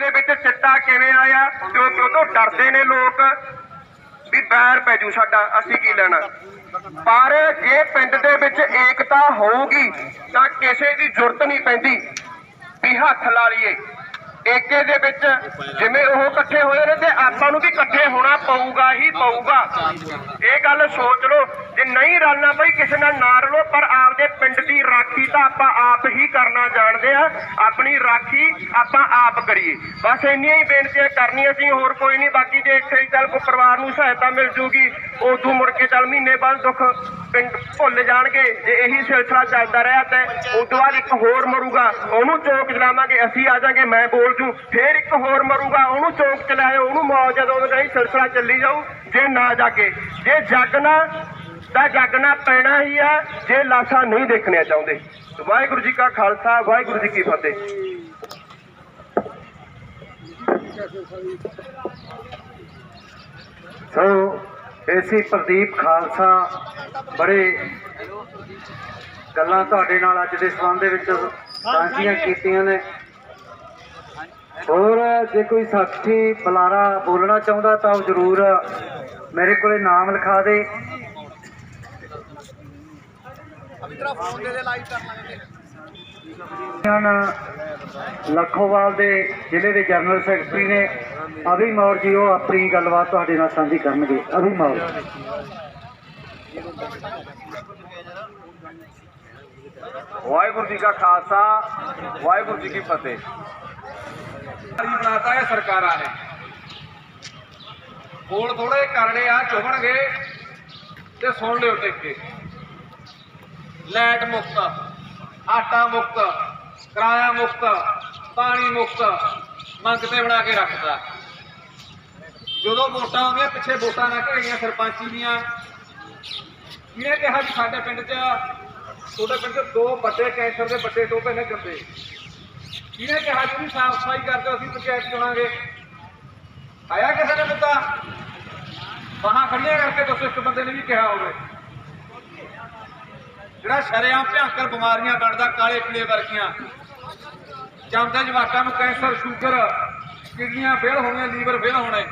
ਦੇ ਵਿੱਚ ਚਿੱਟਾ ਕਿਵੇਂ ਆਇਆ? ਤੇ ਉਹ ਡਰਦੇ ਨੇ ਲੋਕ ਵੀ ਬੈਰ ਪੈ ਜੂ ਸਾਡਾ, ਅਸੀਂ ਕੀ ਲੈਣਾ? ਪਰ ਜੇ ਪਿੰਡ ਦੇ ਵਿੱਚ ਏਕਤਾ ਹੋਊਗੀ, ਤਾਂ ਕਿਸੇ ਦੀ ਜ਼ਰੂਰਤ ਨਹੀਂ ਪੈਂਦੀ ਵੀ ਹੱਥ ਲਾ ਲਈਏ। ਏਕੇ ਦੇ ਵਿੱਚ ਜਿਵੇਂ ਉਹ ਇਕੱਠੇ ਹੋਏ ਨੇ ਤੇ ਆਪਾਂ ਨੂੰ ਵੀ ਇਕੱਠੇ ਪਊਗਾ ਹੀ ਪਊਗਾ। ਇਹ ਗੱਲ ਸੋਚ ਲਓ, ਜੇ ਨਹੀਂ ਰਲਣਾ ਬਈ, ਕਿਸੇ ਨਾਲ ਨਾ ਰਲੋ, ਪਰ ਆਪਦੇ ਪਿੰਡ ਦੀ ਰਾਖੀ ਤਾਂ ਆਪਾਂ ਆਪ ਹੀ ਕਰਨਾ ਜਾਣਦੇ ਆ। ਆਪਣੀ ਰਾਖੀ ਆਪਾਂ ਆਪ ਕਰੀਏ। ਬਸ ਇੰਨੀਆਂ ਹੀ ਬੇਨਤੀਆਂ ਕਰਨੀਆਂ ਸੀ, ਹੋਰ ਕੋਈ ਨਹੀਂ। ਬਾਕੀ ਜੇ ਇੱਥੇ ਹੀ ਚੱਲ ਕੋ ਪਰਿਵਾਰ ਨੂੰ ਸਹਾਇਤਾ ਮਿਲ ਜੂਗੀ, ਉਦੋਂ ਮੁੜ ਕੇ ਚੱਲ ਮਹੀਨੇ ਬਾਅਦ ਦੁੱਖ ਪਿੰਡ ਭੁੱਲ ਜਾਣਗੇ, ਜੇ ਇਹੀ ਸਿਲਸਿਲਾ ਚੱਲਦਾ ਰਿਹਾ ਤੇ ਤੋਂ ਬਾਅਦ ਇੱਕ ਹੋਰ ਮਰੂਗਾ, ਉਹਨੂੰ ਚੌਕ ਚਲਾਵਾਂਗੇ ਅਸੀਂ ਆ ਜਾਾਂਗੇ, ਮੈਂ ਬੋਲ ਜੂ, ਫੇਰ ਇੱਕ ਹੋਰ ਮਰੂਗਾ, ਉਹਨੂੰ ਚੌਕ ਚਲਾਇਓ ਉਹਨੂੰ ਮੌਜ ਜਦੋਂ ਦਾ ਇਹ ਸਿਲਸਿਲਾ ਚੱਲੀ ਜਾਊ, ਜੇ ਨਾ ਜਾਗੇ, ਜੇ ਜਾਗਣਾ, ਤਾਂ ਜਾਗਣਾ ਪੈਣਾ ਹੀ ਆ, ਜੇ ਲਾਸ਼ਾਂ ਨਹੀਂ ਦੇਖਣੀਆਂ ਚਾਹੁੰਦੇ। ਵਾਹਿਗੁਰੂ ਜੀ ਕਾ ਖਾਲਸਾ, ਵਾਹਿਗੁਰੂ ਜੀ ਕੀ ਫਤਿਹ। ਏਸੀ ਪ੍ਰਦੀਪ ਖਾਲਸਾ ਬੜੇ ਗੱਲਾਂ ਤੁਹਾਡੇ ਨਾਲ ਅੱਜ ਦੇ ਸੰਬੰਧ ਦੇ ਵਿੱਚ ਸਾਂਝੀਆਂ ਕੀਤੀਆਂ ਨੇ। ਹੋਰ ਜੇ ਕੋਈ ਸਾਥੀ ਬੁਲਾਰਾ ਬੋਲਣਾ ਚਾਹੁੰਦਾ ਤਾਂ ਉਹ ਜ਼ਰੂਰ ਮੇਰੇ ਕੋਲੇ ਨਾਮ ਲਿਖਾ ਦੇ। ਲੱਖੋਵਾਲ ਦੇ ਜ਼ਿਲ੍ਹੇ ਦੇ ਜਨਰਲ ਸੈਕਟਰੀ ਨੇ ਅਭੀ ਮੌਰ ਜੀ, ਉਹ ਆਪਣੀ ਗੱਲਬਾਤ ਤੁਹਾਡੇ ਨਾਲ ਸਾਂਝੀ ਕਰਨਗੇ। ਅਭੀ ਮੌਰ। ਵਾਹਿਗੁਰੂ ਜੀ ਕਾ ਖਾਲਸਾ, ਵਾਹਿਗੁਰੂ ਜੀ ਕੀ ਫਤਿਹ। ਹਰੀ ਬਣਾਤਾ ਹੈ ਸਰਕਾਰਾਂ ਨੇ। ਕੋਲ ਥੋੜੇ ਕਰੜੇ ਆ ਚੁਗਣਗੇ ਤੇ ਸੁਣ ਲਿਓ ਟਿਕ। ਕੇ ਮੁਕਤ, ਆਟਾ ਮੁਕਤ। ਕਿਰਾਇਆ ਮੁਫ਼ਤ, ਪਾਣੀ ਮੁਫ਼ਤ ਮੰਗ ਬਣਾ ਕੇ ਰੱਖਦਾ ਜਦੋਂ ਵੋਟਾਂ ਆਉਂਦੀਆਂ, ਪਿੱਛੇ ਵੋਟਾਂ ਨਾ ਘੜੀਆਂ ਸਰਪੰਚੀ ਦੀਆਂ। ਇਹਨੇ ਕਿਹਾ ਜੀ, ਸਾਡੇ ਪਿੰਡ 'ਚ, ਤੁਹਾਡੇ ਪਿੰਡ 'ਚ ਦੋ ਵੱਡੇ ਕੈਂਸਰ ਦੇ ਵੱਡੇ ਟੋਪੇ ਨੇ ਗੰਦੇ। ਕਿਹਨੇ ਕਿਹਾ ਜੀ ਵੀ ਸਾਫ਼ ਸਫ਼ਾਈ ਕਰਦੇ ਅਸੀਂ ਪੰਚਾਇਤ ਚੁਣਾਂਗੇ। ਆਇਆ ਕਿਸੇ ਨੇ ਮੁੱਦਾ ਬਾਹਾਂ ਖੜੀਆਂ ਕਰਕੇ ਦੱਸੋ, ਇੱਕ ਬੰਦੇ ਨੇ ਵੀ ਕਿਹਾ ਹੋਵੇ। ਜਿਹੜਾ ਸ਼ਰੇਆਮ ਭਿਆਨਕ ਬਿਮਾਰੀਆਂ ਬਣਦਾ, ਕਾਲੇ ਪੀਲੇ ਵਰਗੀਆਂ। ਜਾਂਦਾ ਜਵਾਕਾਂ ਨੂੰ ਕੈਂਸਰ, ਸ਼ੂਗਰ, ਕਿਡਨੀਆਂ ਫੇਲ ਹੋਣੀਆਂ, ਲੀਵਰ ਫੇਲ ਹੋਣੇ।